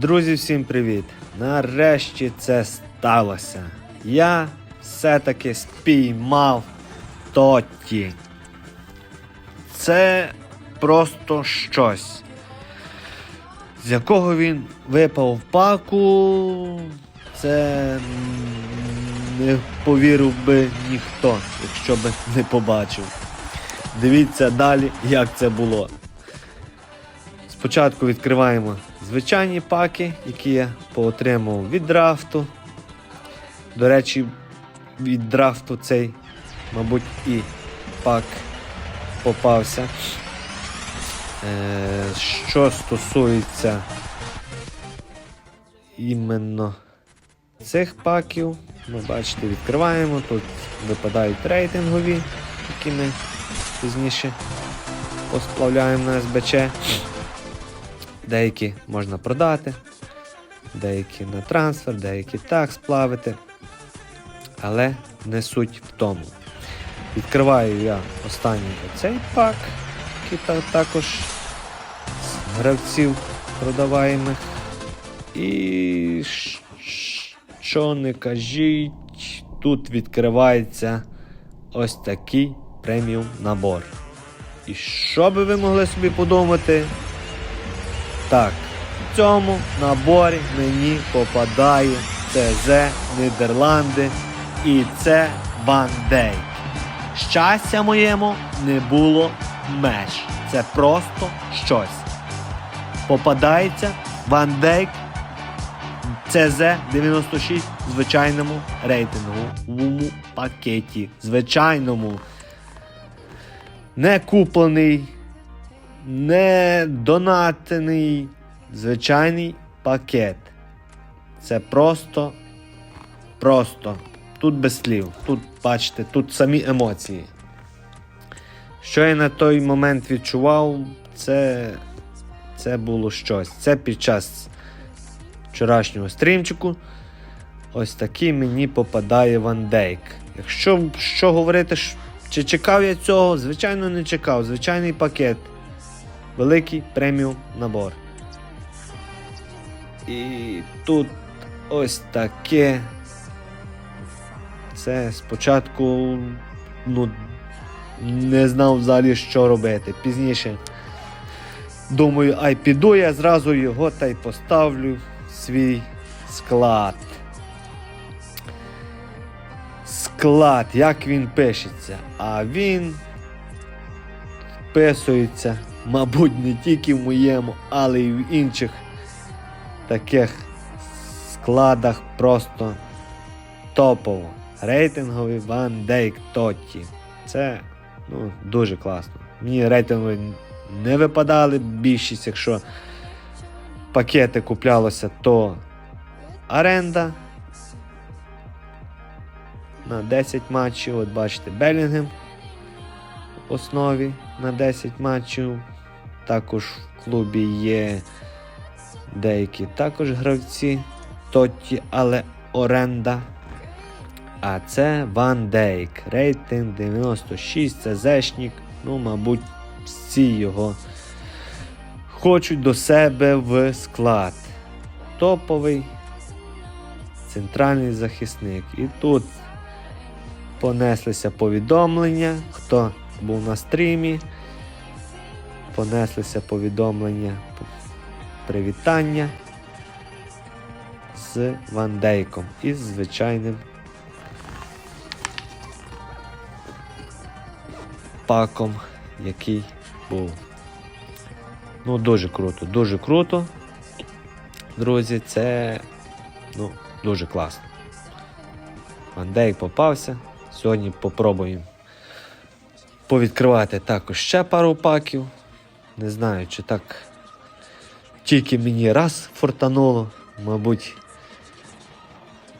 Друзі, всім привіт! Нарешті це сталося. Я все-таки спіймав Тотті. Це просто щось. З якого він випав в паку, це не повірив би ніхто, якщо би не побачив. Дивіться далі, як це було. Спочатку відкриваємо звичайні паки, які я поотримав від драфту. До речі, від драфту цей, мабуть, і пак попався. Е, що стосується іменно цих паків, ми бачите, відкриваємо. Тут випадають рейтингові, які ми пізніше посплавляємо на СБЧ. Деякі можна продати, деякі на трансфер, деякі так сплавити. Але не суть в тому. Відкриваю я останній цей пак, який та- також з гравців продаваємих. І що не кажіть, тут відкривається ось такий преміум набор. І що би ви могли собі подумати? Так, в цьому наборі мені попадає ТЗ Нідерланди і це Ван Дейк. Щастя моєму не було меж. Це просто щось. Попадається Ван Дейк ЦЗ 96 в звичайному рейтинговому пакеті. Звичайному. Не куплений, не донатений звичайний пакет. Це просто, просто. Тут без слів. Тут, бачите, тут самі емоції. Що я на той момент відчував, це, це було щось. Це під час вчорашнього стрімчику. Ось такий мені попадає Ван Дейк. Якщо що говорити, чи чекав я цього, звичайно, не чекав. Звичайний пакет. Великий преміум набор. І тут ось таке. Це спочатку ну, не знав взагалі, що робити. Пізніше думаю, ай піду я зразу його та й поставлю в свій склад. Склад, як він пишеться. А він вписується, мабуть, не тільки в моєму, але й в інших таких складах просто топово. Рейтинговий Ван Дейк Тотті. Це ну, дуже класно. Мені рейтингові не випадали більшість, якщо пакети куплялося, то оренда на 10 матчів. От бачите, Белінгем в основі на 10 матчів. Також в клубі є деякі також гравці Тотті, але оренда. А це Ван Дейк. Рейтинг 96, це зешнік. Ну, мабуть, всі його хочуть до себе в склад. Топовий центральний захисник. І тут понеслися повідомлення, хто був на стрімі. Понеслися повідомлення, привітання з Ван Дейком і з звичайним паком, який був. Ну, дуже круто, дуже круто. Друзі, це ну, дуже класно. Ван Дейк попався. Сьогодні попробуємо повідкривати також ще пару паків. Не знаю, чи так тільки мені раз фортануло. Мабуть,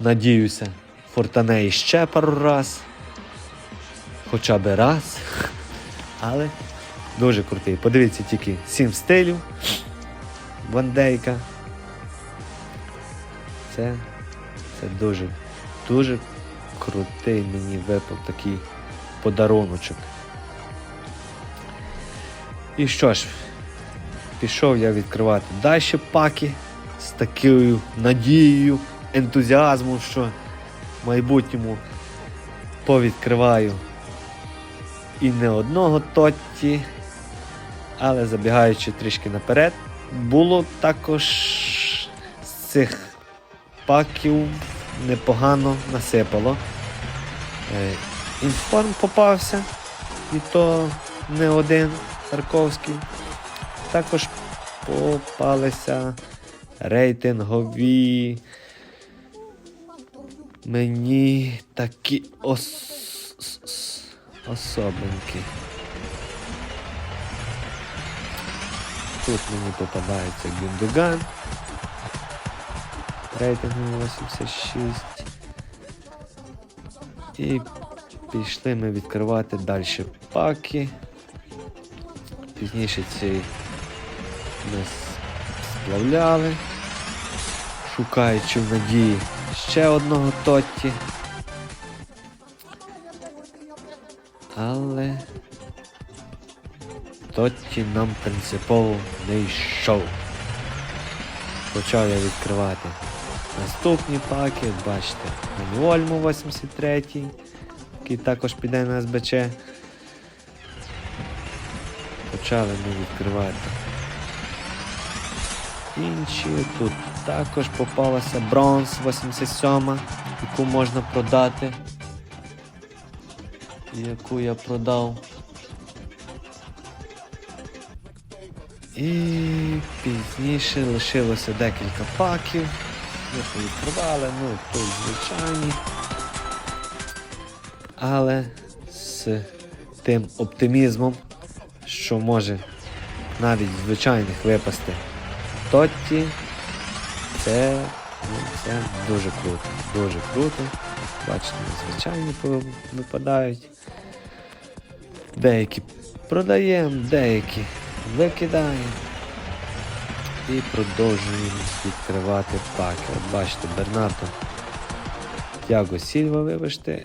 надіюся, фортане іще пару раз. Хоча би раз. Але дуже крутий. Подивіться тільки 7 стилів Вандейка. Це, це дуже, дуже крутий мені випав такий подаруночок. І що ж, пішов я відкривати далі паки з такою надією, ентузіазмом, що в майбутньому повідкриваю і не одного Тотті, але забігаючи трішки наперед, було також з цих паків непогано насипало. Е, Інформ попався, і то не один Тарковський. Також попалися рейтингові мені такі ос... с- Тут мені попадається Гюндуган. Рейтинг 86. І пішли ми відкривати далі паки. Пізніше цей ми сплавляли, шукаючи в надії ще одного Тотті. Але Тотті нам принципово не йшов. Почав я відкривати наступні паки, бачите, Манюольму 83, який також піде на СБЧ. Почали ми відкривати. Інші тут також попалася бронз 87, яку можна продати. Яку я продав. І пізніше лишилося декілька паків. Ми повідкривали, ну тут звичайні. Але з тим оптимізмом, що може навіть звичайних випасти Тотті, це, ну, це дуже круто. Дуже круто. Бачите, звичайні випадають. Деякі продаємо, деякі викидаємо. І продовжуємо відкривати паки. От бачите, Бернато Тяго Сільва, вибачте.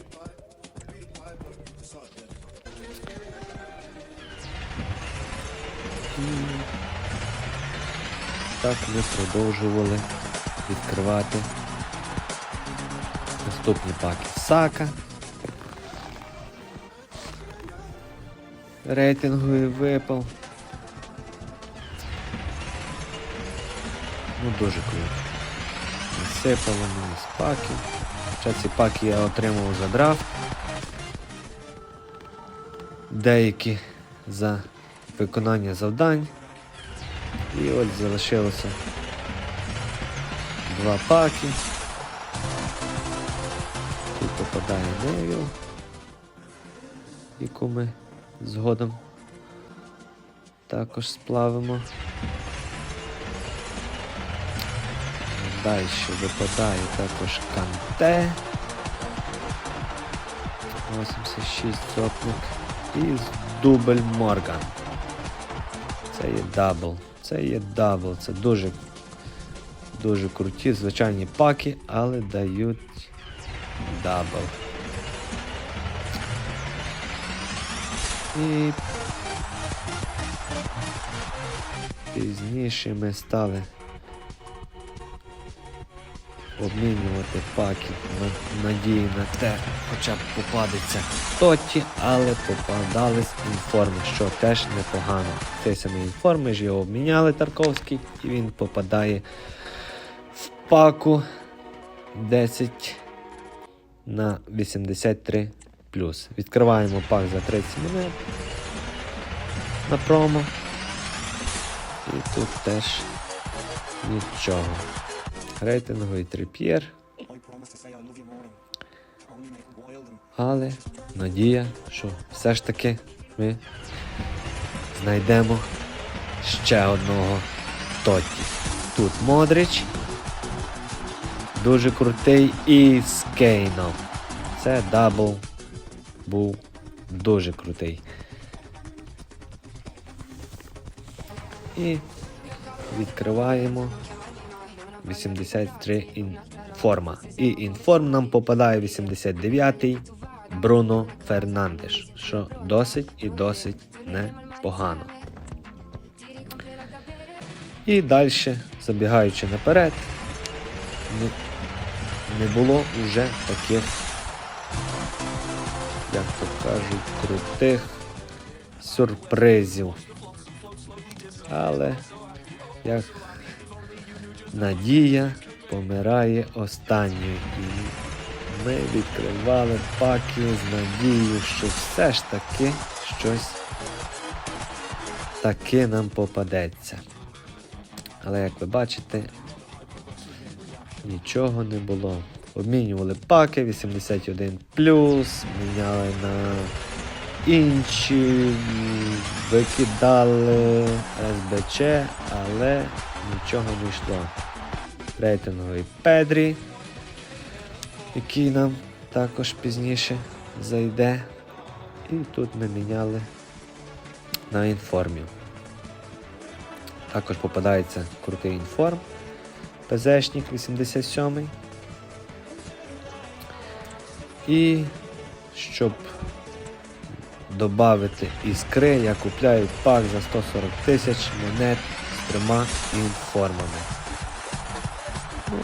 Так ми продовжували відкривати наступні паки. Сака. Рейтинговий випав. Ну дуже круто. Насипало мені з паків. Хоча ці паки я отримав за драфт. Деякі за виконання завдань. І ось залишилося два паки. Тут попадає Невіл, яку ми згодом також сплавимо. Далі випадає також Канте. 86 сотник. І дубль Морган. Це є дабл. Це є дабл. Це дуже дуже круті звичайні паки, але дають дабл. І пізніше ми стали обмінювати паки на надії на те, хоча б попадеться Тотті, але попадались інформи, що теж непогано. Цей самий інформ, ми ж його обміняли Тарковський, і він попадає в паку 10 на 83 Відкриваємо пак за 30 минут на промо. І тут теж нічого. Рейтинговий трип'єр. Але надія, що все ж таки ми знайдемо ще одного Тотті. Тут Модрич. Дуже крутий і з Кейном. Це дабл був дуже крутий. І відкриваємо 83 інформа. І інформ нам попадає 89-й Бруно Фернандеш, що досить і досить непогано. І далі, забігаючи наперед, не, було вже таких, як то кажуть, крутих сюрпризів. Але як надія помирає останньою. Ми відкривали паки з надією, що все ж таки щось таки нам попадеться. Але як ви бачите, нічого не було. Обмінювали паки 81 міняли на інші, викидали СБЧ, але нічого не йшло. Рейтинговий Педрі, який нам також пізніше зайде. І тут ми міняли на інформів. Також попадається крутий інформ. ПЗшник 87. І щоб додати іскри, я купляю пак за 140 тисяч монет трьома інформами. Ну,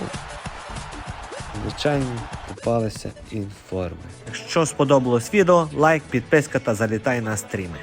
звичайно, попалися інформи. Якщо сподобалось відео, лайк, підписка та залітай на стріми.